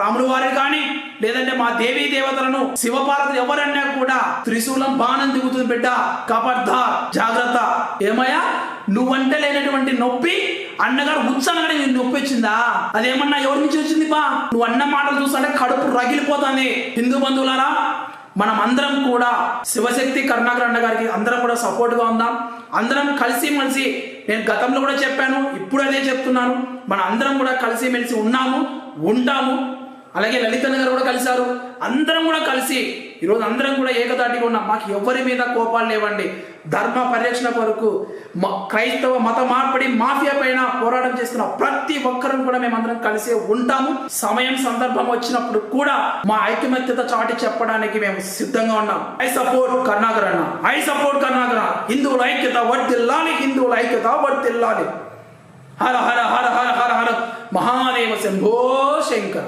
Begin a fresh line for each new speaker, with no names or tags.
రాముడు వారి కానీ లేదంటే మా దేవీ దేవతలను శివపార్వతులు ఎవరన్నా కూడా త్రిశూలం బాణం దిగుతుంది బిడ్డ. కబడ్డ జాగ్రత్త. ఏమయ్యా? నువ్వంటే లేనటువంటి నొప్పి అన్నగారు ఉత్సాహంగా నీకు నొప్పి వచ్చిందా అదేమన్నా ఎవరి నుంచి వచ్చింది బా? నువ్వు అన్న మాటలు చూస్తుంటే కడుపు రగిలిపోతుంది. హిందూ బంధువులారా మనం అందరం కూడా శివశక్తి కరుణాకర్ అన్న గారికి అందరం కూడా సపోర్ట్గా ఉందాం. అందరం కలిసి మెలిసి నేను గతంలో కూడా చెప్పాను ఇప్పుడు అదే చెప్తున్నాను. మన అందరం కూడా కలిసి మెలిసి ఉన్నాము ఉంటాము. అలాగే లలితన్న గారు కూడా కలిశారు. అందరం కూడా కలిసి ఈరోజు అందరం కూడా ఏకదాటిగా ఉన్నాం. మాకు ఎవరి మీద కోపాలు లేవండి. ధర్మ పరిరక్షణ కొరకు క్రైస్తవ మత మార్పిడి మాఫియా పైన పోరాటం చేస్తున్న ప్రతి ఒక్కరం కూడా మేమందరం కలిసి ఉంటాము. సమయం సందర్భం వచ్చినప్పుడు కూడా మా ఐకమత్యత చాటి చెప్పడానికి మేము సిద్ధంగా ఉన్నాం. ఐ సపోర్ట్ కర్ణాకర్ అన్న. ఐ సపోర్ట్ కర్ణాకర్ హిందువుల ఐక్యత వర్తిల్లాలి హిందువుల ఐక్యత వర్తిల్లాలి హర హర హర హర హర హర. మహాదేవ శంభో శంకర.